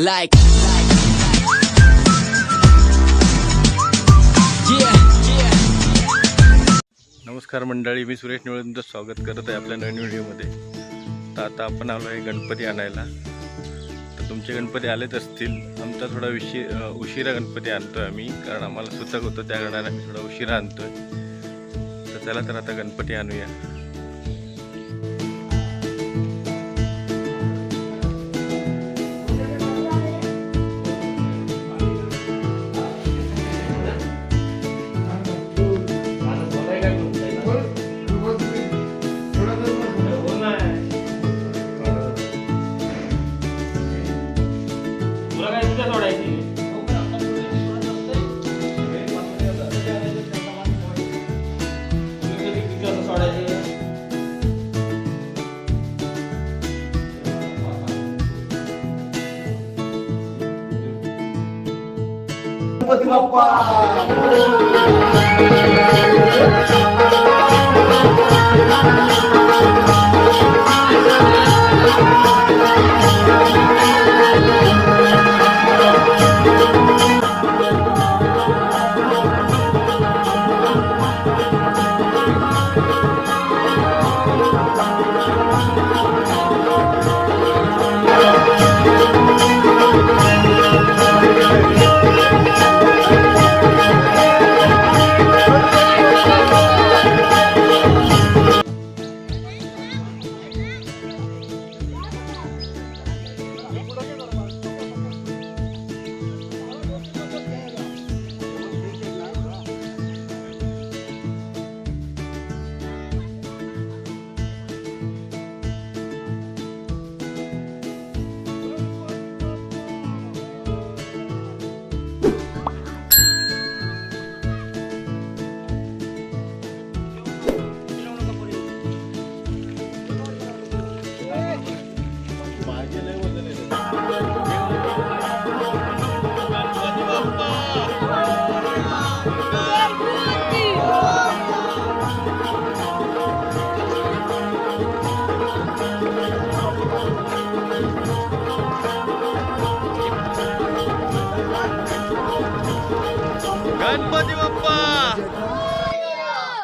Like, नमस्कार मंडळी मी सुरेश निवळे तुमचं स्वागत करत आहे आपल्या नवीन व्हिडिओमध्ये. तर आता आपण आलो आहे गणपती आणायला. तर तुमचे गणपती आलेच असतील. आमचा थोडा विशी उशिरा गणपती आणतो आहे आम्ही कारण आम्हाला सुचक होतं त्या कारणाने आम्ही थोडा उशिरा आणतो आहे तर चला तर आता गणपती आणूया. गणपती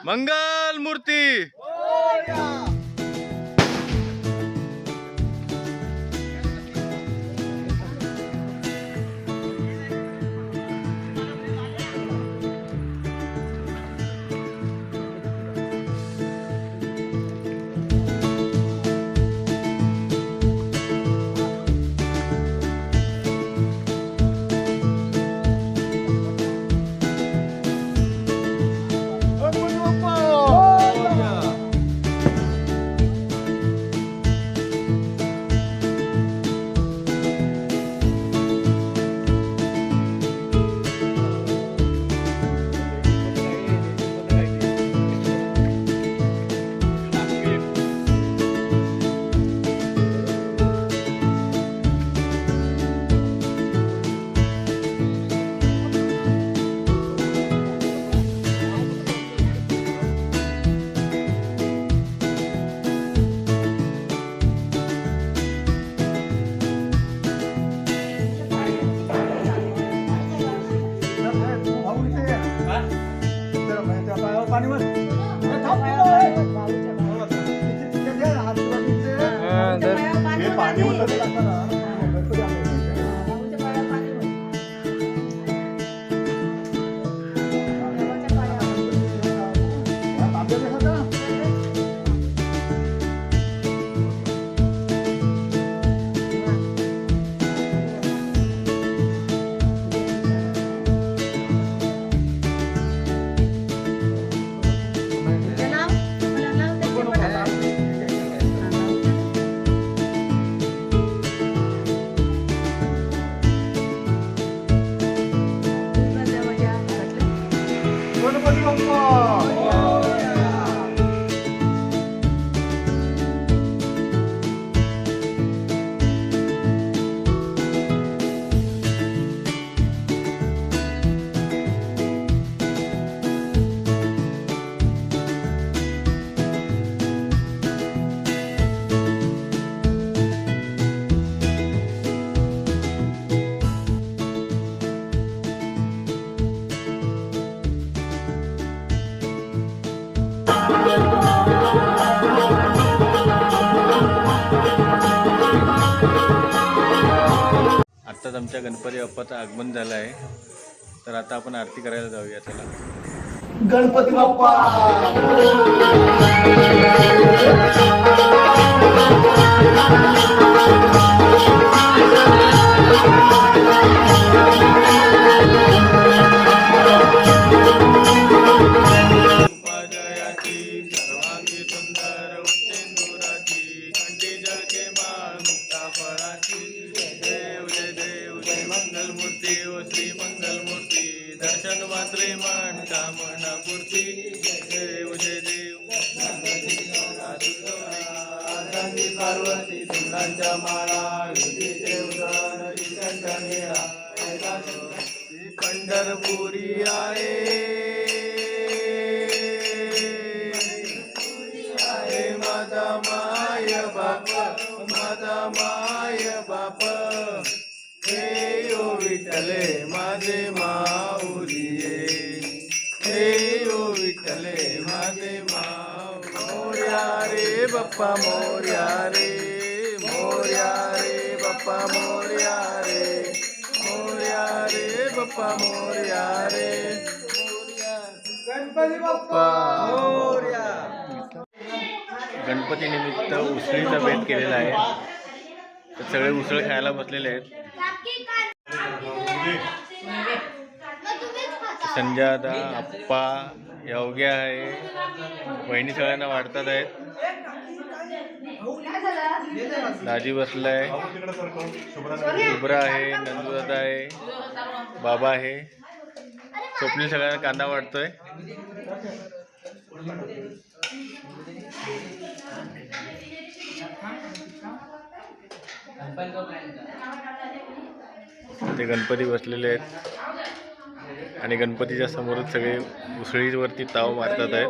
ಮಂಗ आमच्या गणपती बाप्पाचं आगमन झालं आहे. तर आता आपण आरती करायला जाऊया त्याला. गणपती बाप्पा! मन कामना पूर्ती देव जय देव. आनंदी पार्वती सुंदरांच्या माळा पंढरपुरी आहे. माय बाप माझा माय बाप. हे यो विठ्ठले माझे माऊलिये मोर्या रे बाप्पा मोर्या रे मोर्या रे बाप्पा मोर्या रे मोर्या रे बाप्पा मोर्या रे गणपती बाप्पा गणपती निमित्त उसळीचा भेट केलेला आहे. तर सगळे उसळ खायला बसलेले आहेत. संजादा या योग्य आहे. बहिणी सगळ्यांना वाढतात आहेत. दाजी बसलाय. शुभ्रा आहे नंदुरत आहे बाबा आहे. स्वप्नील सगळ्यांना कांदा वाढतोय. ते गणपती बसलेले आहेत. आणि गणपतीच्या समोरच सगळे उसळीवरती ताव मारतात आहेत.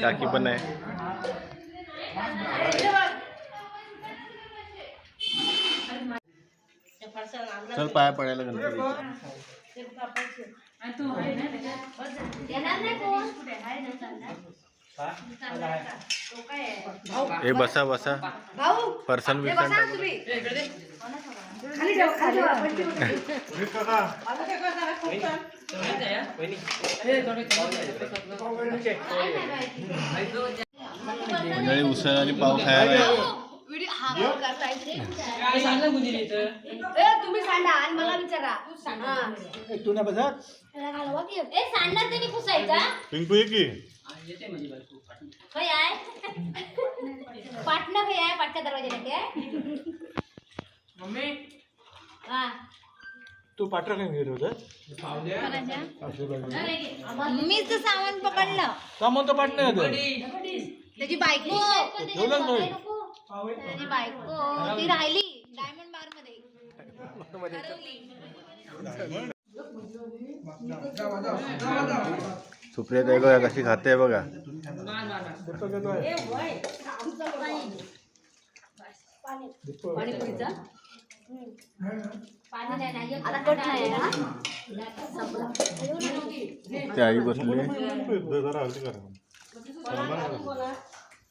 काकी पण आहे. चल पाया पडायला गणपती हे बसा बसा. फरसन बिरसन. मंडळी उसळ आणि पाव खायला आहे. तुम्ही सांगा आणि मला विचारा. हा. तू नाही बसत? त्याला घालवा की. ए पुसायचा. पिंकू ये की. खय आहे पाटणं खय आहे पाटच्या दरवाजा काय हा. तू पाठरा काय घेत होता मीच तर सामान पकडलं. सामान तर पाठ नाही होतं त्याची बायको. त्याची बायको. ती राहिली डायमंड बारमध्ये. सुप्रिया ताई बघा कशी खाते बघा. पाणी नाही ना,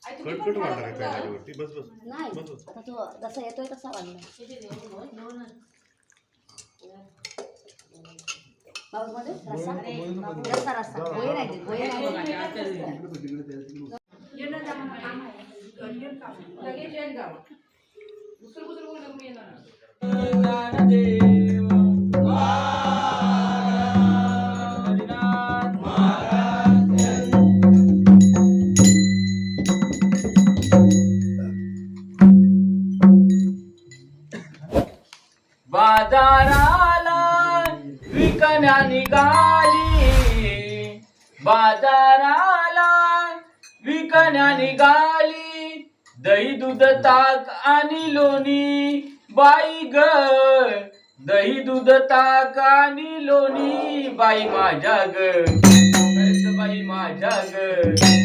आता कट नाही ना ते आई बसली नाही आता तो जसा येतोय तसा वाढला मध्ये रस्सा? रस्सा रस्सा. पोहे नाही देत, पोहे नाही देत. बाजाराला विकण्या निघाली. बाजाराला विकण्या निघाली. दही दूध ताक आणि लोणी. बाई ग दही दूध ताक आणि लोणी. बाई माझ्या ग बाई माझ्या ग.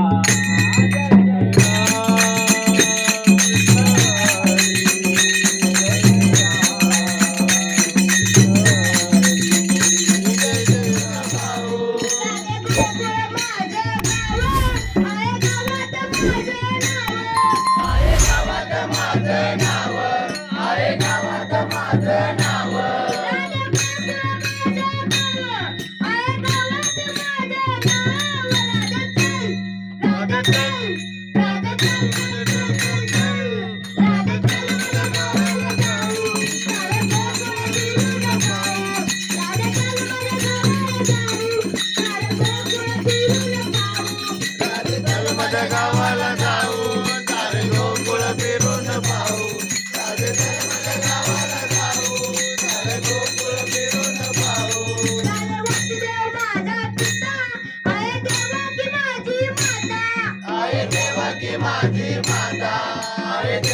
माझी माता